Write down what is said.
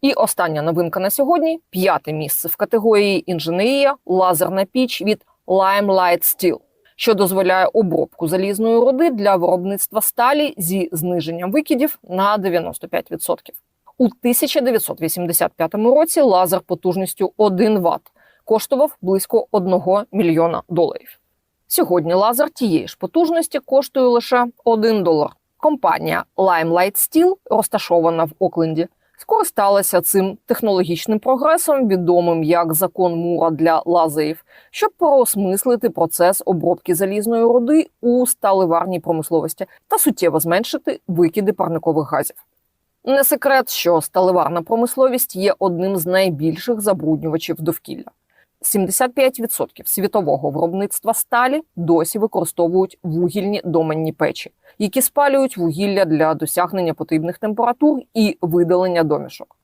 І остання новинка на сьогодні: п'яте місце в категорії інженерія лазерна піч від Limelight Steel, що дозволяє обробку залізної руди для виробництва сталі зі зниженням викидів на 95%. У 1985 році лазер потужністю 1 Вт коштував близько 1 мільйона доларів. Сьогодні лазер тієї ж потужності коштує лише 1 долар. Компанія Limelight Steel, розташована в Окленді, скористалася цим технологічним прогресом, відомим як закон Мура для лазерів, щоб переосмислити процес обробки залізної руди у сталеварній промисловості та суттєво зменшити викиди парникових газів. Не секрет, що сталеварна промисловість є одним з найбільших забруднювачів довкілля. 75% світового виробництва сталі досі використовують вугільні доменні печі, які спалюють вугілля для досягнення потрібних температур і видалення домішок.